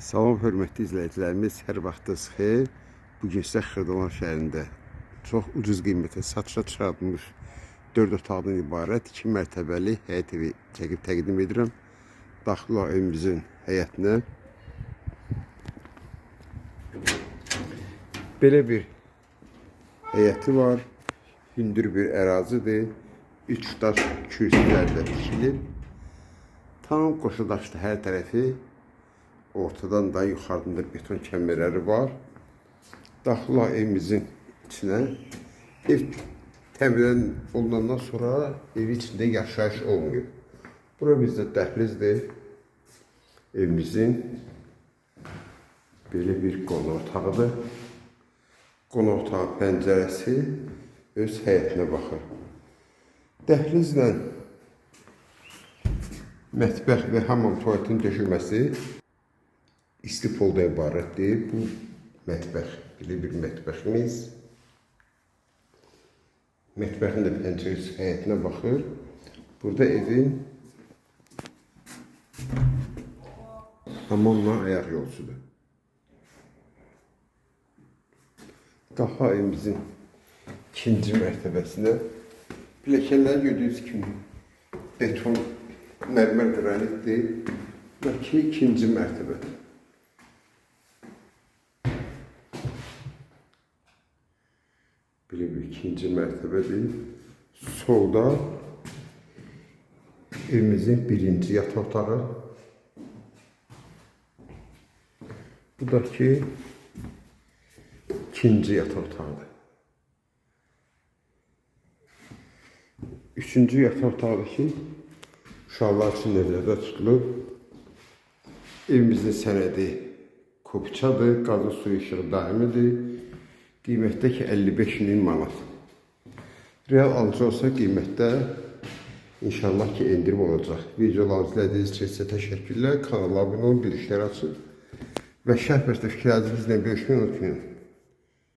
Salam hörmətli izləyicilərimiz, hər vaxtınız xeyir. Bu gün sizə Xırdalan şəhərində çox ucuz qiymətə satışa çıxarılmış 4 otaqdan ibarət 2 mərtəbəli həyət evi çəkib təqdim edirəm. Daxil evimizin həyətinə. Belə bir həyəti var. Hündür bir ərazidir. 3 daş kürsülərlə tikilib. Tam qoşudaşdı hər tərəfi. Ortadan da yuxarıdan da beton kəmərləri var. Daxila evimizin içinə. Ev təmirdən olunandan sonra ev içində yaşayış olmuyor. Bura bizdə dəhlizdir. Evimizin belə bir qonaq otağıdır. Qonaq otağı pəncərəsi öz həyətinə baxır. Dəhlizlə mətbəx və hamam tuvaletin döşülməsi istipolda ibarətdir. Bu mətbəx, belə bir mətbəximiz. Mətbəxin də pəncərəsi həyətinə baxır. Burada evin hamamla ayaq yolcudur. Daha evimizin ikinci mərtəbəsinə pilləkənlər gördüyünüz kimi beton mərmər qranitdir. Ki, ikinci mərtəbədir. Bir ikinci mərtəbədir. Solda evimizin birinci yataq otağı. Bu da ki ikinci yataq otağıdır. Üçüncü yataq otağı ki uşaqlar üçün nəzərdə tutulub. Evimizin sənədi kopçadır, qazı suyu işığı daimidir. Qiymətdə ki 55 min manat. Real alıcı olsa qiymətdə inşallah ki endirim olacaq. Videolarınızı izlədiyiniz üçün sizə təşəkkürlər. Kanala abunə olun, bilişləri açın. Və və fikirlərinizlə görüşməyi unutmayın.